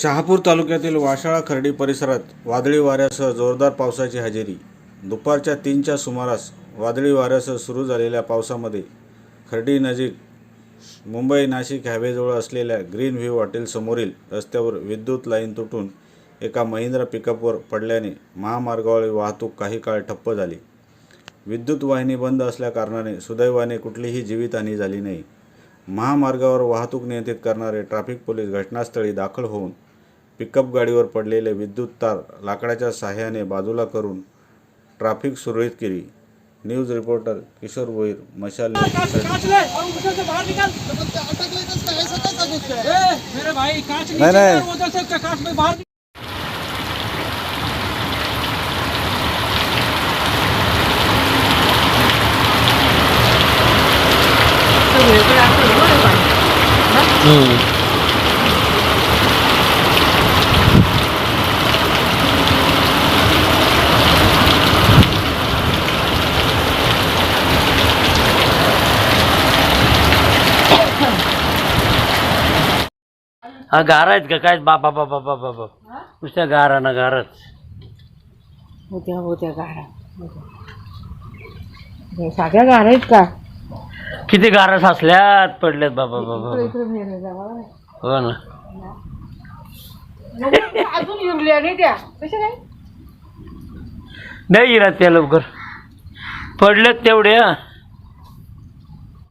शहापूर तालुक्यातील वाशाळा खर्डी परिसरात वादळी वाऱ्यासह जोरदार पावसाची हजेरी. दुपारच्या तीनच्या सुमारास वादळी वाऱ्यासह सुरू झालेल्या पावसामध्ये खर्डी नजीक मुंबई नाशिक हायवेजवळ असलेल्या ग्रीन व्ह्यू हॉटेलसमोरील रस्त्यावर विद्युत लाईन तुटून एका महिंद्रा पिकअपवर पडल्याने महामार्गावरील वाहतूक काही काळ ठप्प झाली. विद्युत वाहिनी बंद असल्याकारणाने सुदैवाने कुठलीही जीवितहानी झाली नाही. महामार्गावर वाहतूक नियंत्रित करणारे ट्रॅफिक पोलीस घटनास्थळी दाखल होऊन पिकअप गाडीवर पडलेले विद्युत तार लाकडाच्या सहाय्याने बाजूला करून ट्रॅफिक सुरळीत केली. न्यूज रिपोर्टर किशोर भोईर मशाल कांच हा गारा आहेत का? काय? बाबा बाबा बाबा बाबा नुसत्या गारा ना गारच. होत्या होत्या गारा. साध्या गारा आहेत का? किती गारा साचल्यात पडल्यात बाबा बाबा इकडे मेले जावा. हो ना. अजून युरल्या नाही त्या. कशा काय? नाही येणार त्या लवकर. पडल्यात तेवढ्या